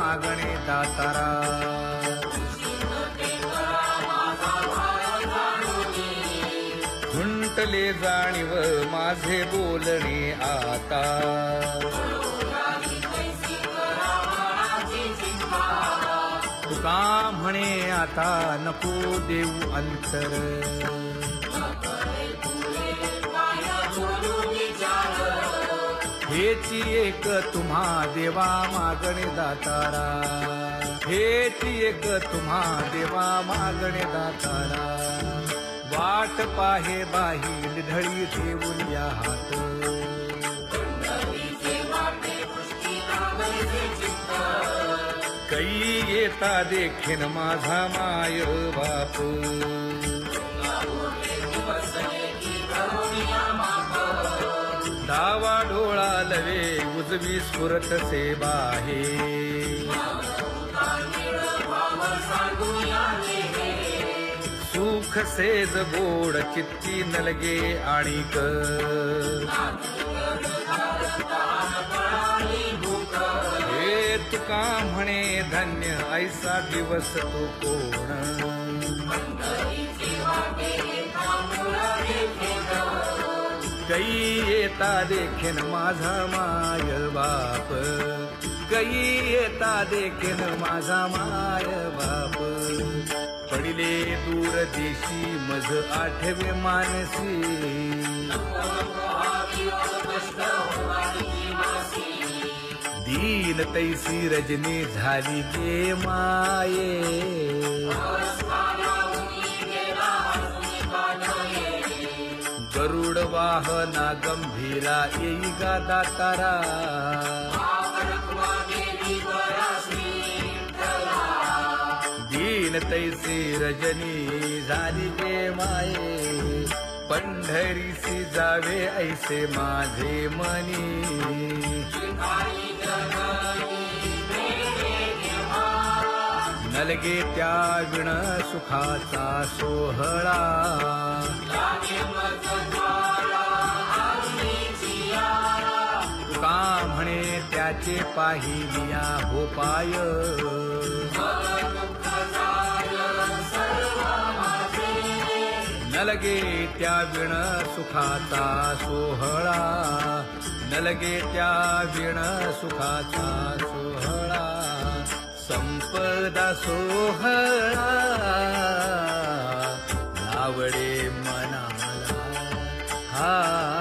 मागणे दातारा घुंटले जाणीव माझे बोलणे आता. तुका म्हणे आता नको देऊ अंतर. हेची एक तुम्हा देवा मागणे दातारा. हेची एक तुम्हा देवा मागणे दातारा. वाट पाहे बाही ढळी ठेवून या हात. कै येता देखीन माझा माय बाप. डावा डोळा लवे उजवी स्फुरत सेवा आहे. सुख सेज गोड चित्ती नलगे आणिक. हे तुका म्हणे धन्य ऐसा दिवस तो कोण. कै येता देखेन माझा माय बाप. कै येता देखेन माझा माय बाप. पडिले दूर देशी मज आठवे मानसी. दीन तैसी रजनी झाली ते माये. वाहना गंभीरा येई गा दातारा. दीन तैसी रजनी झाली गे माये. पंढरीसी जावे ऐसे माझे मनी. नलगे त्या विण सुखाचा सोहळा. म्हणे त्याचे पाहिलिया हो पाय. नलगे त्या विण सुखाचा सोहळा. नलगे त्या विण सुखाचा सोहळा. संपदा सोहळा. आवडे मनाला हा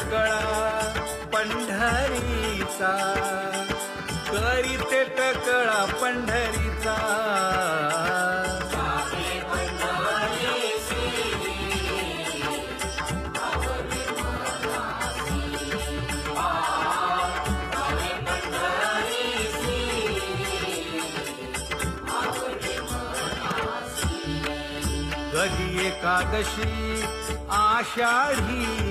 ते पंढरीचा. करीते टकळा पंढरीचा. कधी एकादशी आषाढी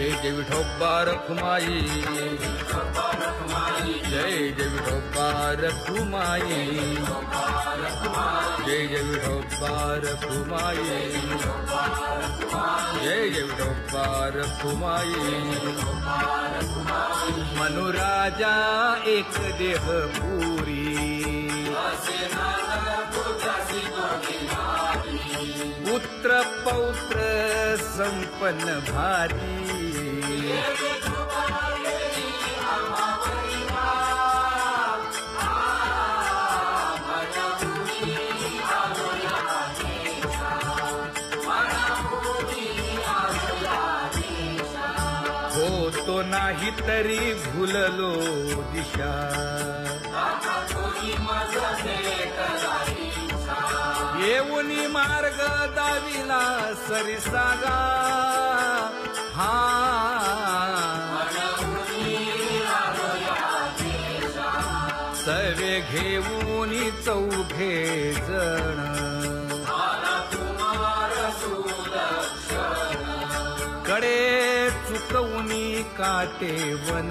जय जय विठोबा रखुमाई जय जय विठोबा रखुमाई जय जय विठोबा रखुमाई जय जय विठोबा रखुमाई मनुराजा एक देह पुरी। पुत्र पौत्र संपन्न भारी। हो तो नाही तरी भुललो दिशा। येऊनी मार्ग दाविला सरिसागा हा. सवे घेऊन चौघे जण. कडे चुकवणी काटे वन.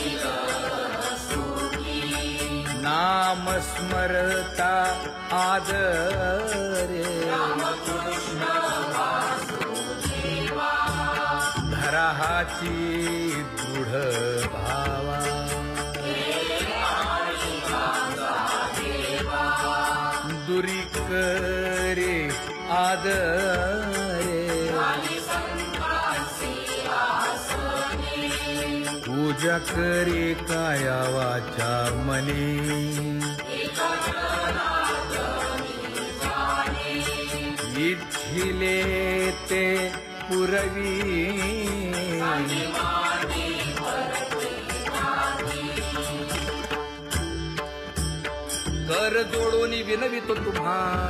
नाम स्मरता आदरे। धराहाची दृढ भावा। दुरी करे आदरे। पूजा करे काया वाचा मने. इच्छिले ते पुरवी. कर जोडून विनवितो तुम्हा.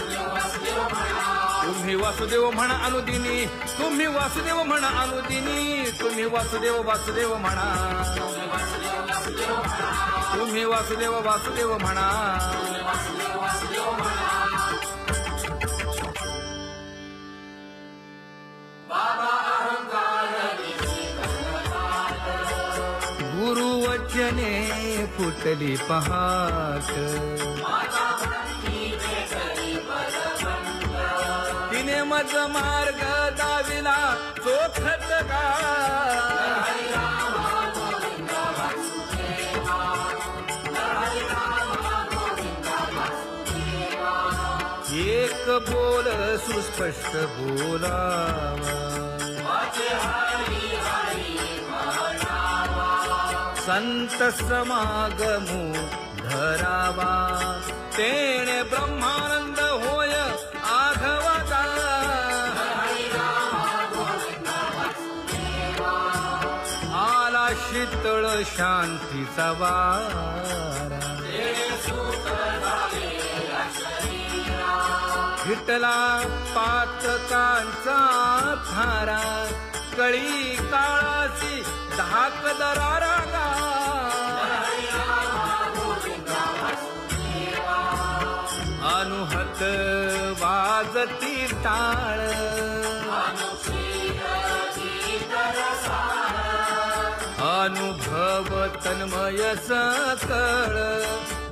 तुम्ही वासुदेव म्हणा अनुदिनी तुम्ही वासुदेव म्हणा अनुदिनी तुम्ही वासुदेव वासुदेव म्हणा. तुम्ही वासुदेव वासुदेव म्हणा. गुरुवचने फुटली पहाट. तिने मार्ग दाविला चोखत का? एक बोल सुस्पष्ट बोलावा. संत समागमो धरावा. तेणे ब्रह्मानंद शांतीचा वारा. हिटला पातकांचा थारा. कळी काळाची धाक दरारा गा अनुहत वाजती टाळ. तन्मय सकळ.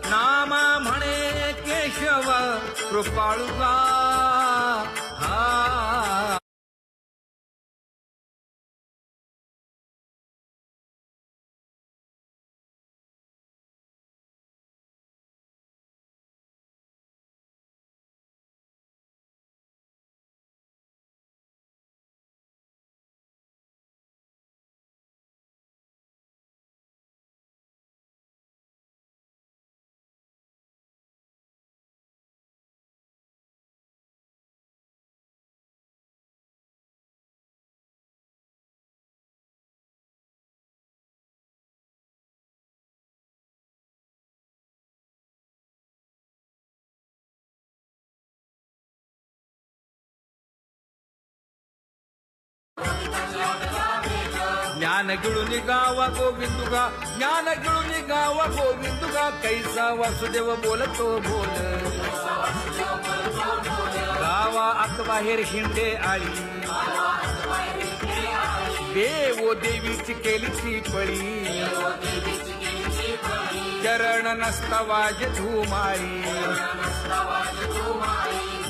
नामा म्हणे केशव कृपाळुका. हा. ज्ञान गिळून गावा गोविंदुगा ज्ञान गिळून गावा गोविंदुगा. कैसा वासुदेव बोलतो बोल. गावा आत बाहेर हिंडे आळी. देवो देवीची केलीची पळी. चरण नस्तवाज धुमाळी.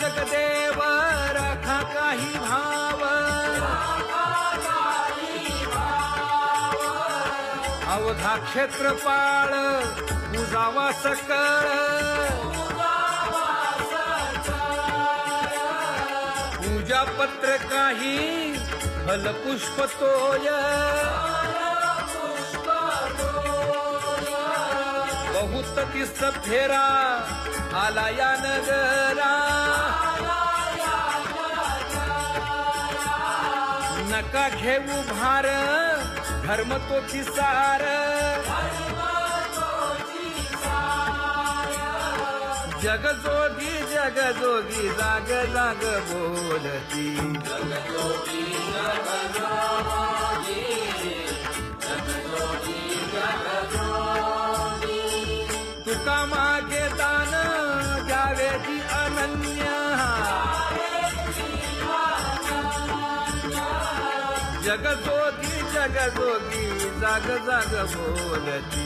जगदेव राखा काही भाव अवधा क्षेत्रपाळ बुजावा सकळ. पूजा पत्र काही फलपुष्प तोय. बहुत तिस फेरा आला या नगरा नका घेऊ भार धर्म तो सार जग जोगी जग जोगी जाग जाग बोलती. तुका मागे दान द्यावेची अनन्य. जग जोगी जग जोगी जाग जाग बोलती.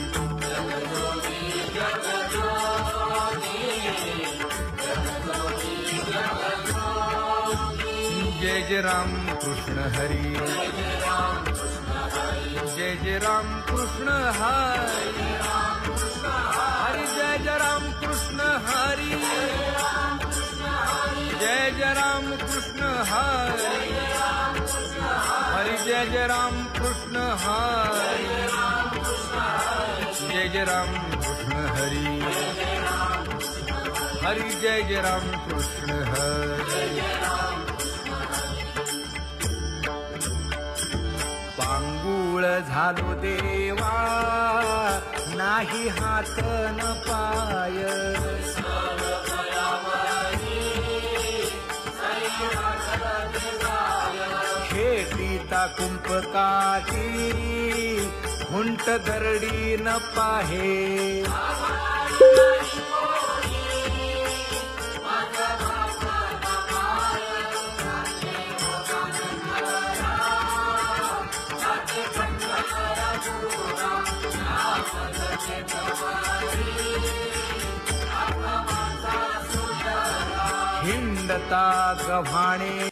जय जय राम कृष्ण हरी. जय जय राम कृष्ण हरी हरी. जय राम कृष्ण हरी। जय जय राम कृष्ण हरी। हरी, जय जय राम कृष्ण हरी। जय जय राम कृष्ण हरी। हरी, जय जय राम कृष्ण हरी। पांगुळ झालो देवा नाही हात न पाय. खेटीता कुंपकाची हुंट दरडी न पाहे. हिंडता गव्हाणे